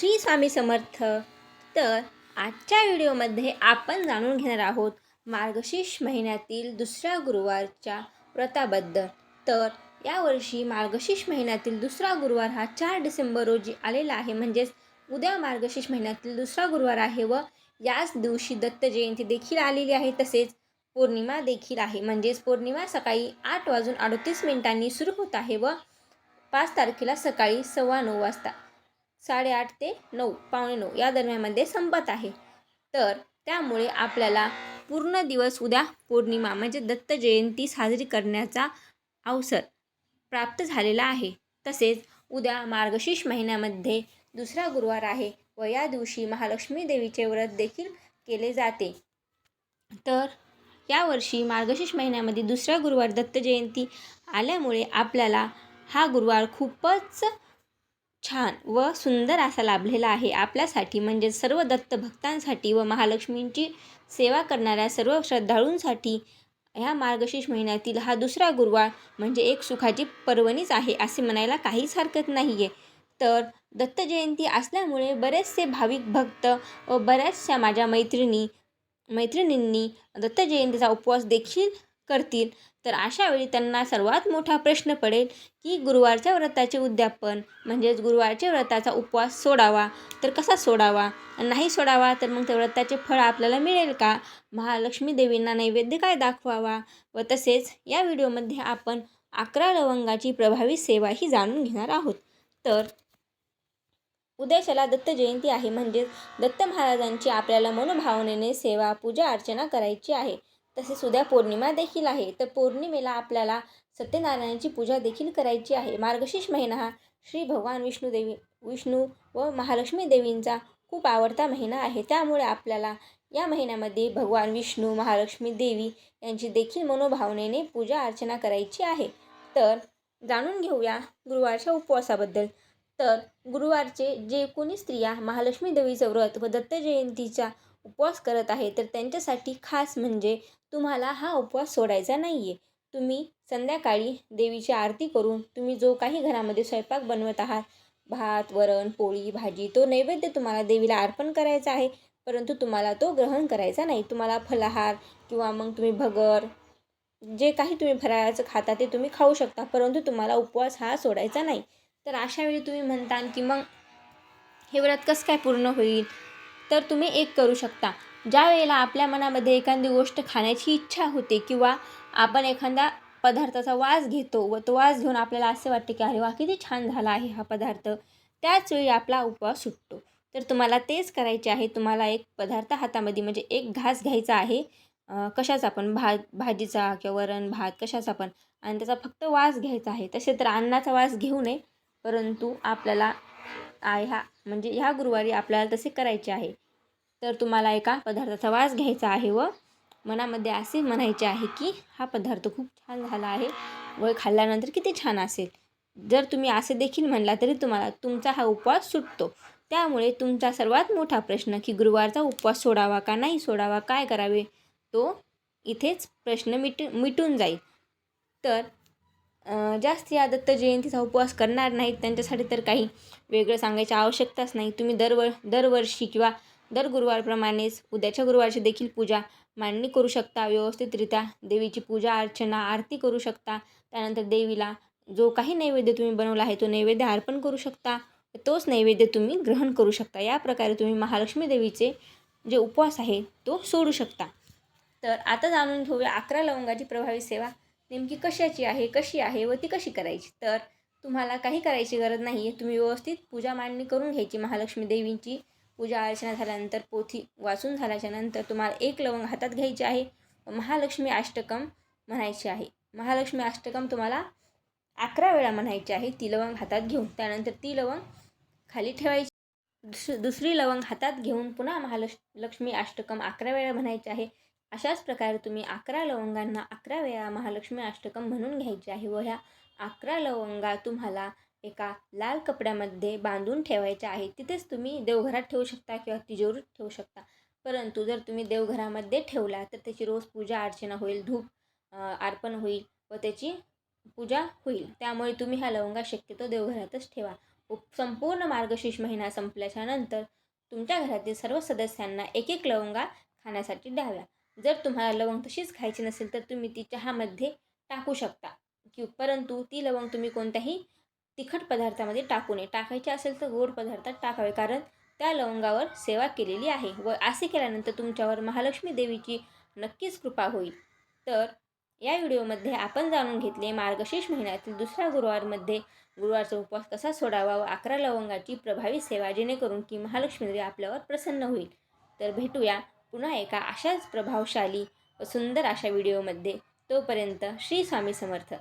श्री स्वामी समर्थ. तर आजच्या व्हिडिओमध्ये आपण जाणून घेणार आहोत मार्गशीर्ष महिन्यातील दुसऱ्या गुरुवारच्या व्रताबद्दल. तर यावर्षी मार्गशीर्ष महिन्यातील दुसरा गुरुवार हा चार डिसेंबर रोजी आलेला आहे. म्हणजेच उद्या मार्गशीर्ष महिन्यातील दुसरा गुरुवार आहे व याच दिवशी दत्त जयंती देखील आलेली आहे. तसेच पौर्णिमा देखील आहे. म्हणजेच पौर्णिमा सकाळी आठ वाजून अडतीस मिनिटांनी सुरू होत आहे व पाच तारखेला सकाळी सव्वा नऊ वाजता साडेआठ ते नऊ पावणे नऊ या दरम्यानमध्ये संपत आहे. तर त्यामुळे आपल्याला पूर्ण दिवस उद्या पौर्णिमा म्हणजे दत्त जयंती साजरी करण्याचा अवसर प्राप्त झालेला आहे. तसेच उद्या मार्गशीर्ष महिन्यामध्ये दुसरा गुरुवार आहे व या दिवशी महालक्ष्मी देवीचे व्रत देखील केले जाते. तर यावर्षी मार्गशीर्ष महिन्यामध्ये दुसरा गुरुवार दत्त जयंती आल्यामुळे आपल्याला हा गुरुवार खूपच छान व सुंदर असा लाभलेला आहे. आपल्यासाठी म्हणजे सर्व दत्त भक्तांसाठी व महालक्ष्मींची सेवा करणाऱ्या सर्व श्रद्धाळूंसाठी ह्या मार्गशीर्ष महिन्यातील हा दुसरा गुरुवार म्हणजे एक सुखाची पर्वणीच आहे असे म्हणायला काहीच हरकत नाही आहे तर दत्त जयंती असल्यामुळे बरेचसे भाविक भक्त व बऱ्याचशा माझ्या मैत्रिणी मैत्रिणींनी दत्त जयंतीचा उपवास देखील करतील. तर अशावेळी त्यांना सर्वात मोठा प्रश्न पडेल की गुरुवारच्या व्रताचे उद्यापन म्हणजेच गुरुवारच्या व्रताचा उपवास सोडावा. तर कसा सोडावा? नाही सोडावा तर मग त्या व्रताचे फळ आपल्याला मिळेल का? महालक्ष्मी देवींना नैवेद्य काय दाखवावा? व तसेच या व्हिडिओमध्ये आपण अकरा लवंगाची प्रभावी सेवाही जाणून घेणार आहोत. तर उद्याशाला दत्त जयंती आहे म्हणजेच दत्त महाराजांची आपल्याला मनोभावनेने सेवा पूजा अर्चना करायची आहे. तसेच उद्या पौर्णिमा देखील आहे. तर पौर्णिमेला आपल्याला सत्यनारायणाची पूजा देखील करायची आहे. मार्गशीर्ष महिना हा श्री भगवान विष्णू देवी विष्णू व महालक्ष्मी देवींचा खूप आवडता महिना आहे. त्यामुळे आपल्याला या महिन्यामध्ये भगवान विष्णू महालक्ष्मी देवी यांची देखील मनोभावनेने पूजा अर्चना करायची आहे. तर जाणून घेऊया गुरुवारच्या उपवासाबद्दल. तर गुरुवारचे जे कोणी स्त्रिया महालक्ष्मी देवीचं व्रत व दत्तजयंतीच्या उपवास करत आहे तर त्यांच्यासाठी खास म्हणजे तुम्हाला हा उपवास सोडायचा नाही आहे तुम्ही संध्याकाळी देवीची आरती करून तुम्ही जो काही घरामध्ये स्वयंपाक बनवत आहात भात वरण पोळी भाजी तो नैवेद्य तुम्हाला देवीला अर्पण करायचा आहे परंतु तुम्हाला तो ग्रहण करायचा नाही. तुम्हाला फलाहार किंवा मग तुम्ही भगर जे काही तुम्ही फराळाचं खाता ते तुम्ही खाऊ शकता परंतु तुम्हाला उपवास हा सोडायचा नाही. तर अशावेळी तुम्ही म्हणता की मग हे व्रत कसं काय पूर्ण होईल? तर तुम्ही एक करू शकता. ज्या वेळेला आपल्या मनामध्ये एखादी गोष्ट खाण्याची इच्छा होते किंवा आपण एखादा पदार्थाचा वास घेतो व तो वास घेऊन आपल्याला असे वाटते की अरे वा किती छान झाला आहे हा पदार्थ त्याच वेळी आपला उपवास सुटतो. तर तुम्हाला तेच करायचे आहे. तुम्हाला एक पदार्थ हातामध्ये म्हणजे एक घास घ्यायचा आहे. कशाचा पण? भा भाजीचा किंवा वरण भात कशाचा पण? आणि त्याचा फक्त वास घ्यायचा आहे. तसे तर अन्नाचा वास घेऊ नये परंतु आपल्याला ह्या म्हणजे ह्या गुरुवारी आपल्याला तसे करायचे आहे. तर तुम्हाला एका पदार्थाचा वास घ्यायचा आहे व मनामध्ये असे म्हणायचे आहे की हा पदार्थ खूप छान झाला आहे व खाल्ल्यानंतर किती छान असेल. जर तुम्ही असे देखील म्हणला तरी तुम्हाला तुमचा हा उपवास सुटतो. त्यामुळे तुमचा सर्वात मोठा प्रश्न की गुरुवारचा उपवास सोडावा का नाही सोडावा काय करावे तो इथेच प्रश्न मिट मिटून जाईल. तर जास्त या दत्त जयंतीचा उपवास करणार नाहीत त्यांच्यासाठी तर काही वेगळं सांगायची आवश्यकताच नाही. तुम्ही दरवर दरवर्षी किंवा दर गुरुवारप्रमाणेच उद्याच्या गुरुवारची देखील पूजा मांडणी करू शकता. व्यवस्थितरित्या देवीची पूजा अर्चना आरती करू शकता. त्यानंतर देवीला जो काही नैवेद्य तुम्ही बनवला आहे तो नैवेद्य अर्पण करू शकता. तोच नैवेद्य तुम्ही ग्रहण करू शकता. या प्रकारे तुम्ही महालक्ष्मी देवीचे जे उपवास आहे तो सोडू शकता. तर आता जाणून घेऊया अकरा लवंगाची प्रभावी सेवा. नेमकी कशाची आहे कशी आहे व ती कशी करायची? तर तुम्हाला काही करायची गरज नाही. आहे तुम्ही व्यवस्थित पूजा मांडणी करून घ्यायची महालक्ष्मी देवींची. पूजा अर्चना झाल्यानंतर पोथी वाचून झाल्याच्यानंतर तुम्हाला एक लवंग हातात घ्यायची आहे महालक्ष्मी अष्टकम म्हणायची आहे. महालक्ष्मी अष्टकम तुम्हाला अकरा वेळा म्हणायची आहे ती लवंग हातात घेऊन. त्यानंतर ती लवंग खाली ठेवायची. दुस दुसरी लवंग हातात घेऊन पुन्हा महालक्ष लक्ष्मी अष्टकम अकरा वेळा म्हणायचे आहे. अशाच प्रकारे तुम्ही अकरा लवंगांना अकरा वेळा महालक्ष्मी अष्टकम म्हणून घ्यायचे आहे व ह्या अकरा लवंगा तुम्हाला एका लाल कपड्यामध्ये बांधून ठेवायच्या आहे तिथेच तुम्ही देवघरात ठेवू शकता किंवा तिजोरीत ठेवू शकता. परंतु जर तुम्ही देवघरामध्ये ठेवला तर त्याची रोज पूजा अर्चना होईल धूप अर्पण होईल व त्याची पूजा होईल. त्यामुळे तुम्ही ह्या लवंगा शक्यतो देवघरातच ठेवा. उप संपूर्ण मार्गशीर्ष महिना संपल्याच्या नंतर तुमच्या घरातील सर्व सदस्यांना एक एक लवंगा खाण्यासाठी द्याव्या. जर तुम्हाला लवंग तशीच खायची नसेल तर तुम्ही ती चहामध्ये टाकू शकता. की परंतु ती लवंग तुम्ही कोणत्याही तिखट पदार्थामध्ये टाकू नये. टाकायचे असेल तर गोड पदार्थात टाकावे कारण त्या लवंगावर सेवा केलेली आहे व असे केल्यानंतर तुमच्यावर महालक्ष्मी देवीची नक्कीच कृपा होईल. तर या व्हिडिओमध्ये आपण जाणून घेतले मार्गशीर्ष महिन्यातील दुसऱ्या गुरुवारमध्ये गुरुवारचा उपवास कसा सोडावा व अकरा लवंगाची प्रभावी सेवा जेणेकरून की महालक्ष्मी देवी आपल्यावर प्रसन्न होईल. तर भेटूया पुन्हा एका अशाच प्रभावशाली व सुंदर अशा व्हिडिओमध्ये तोपर्यंत श्री स्वामी समर्थ.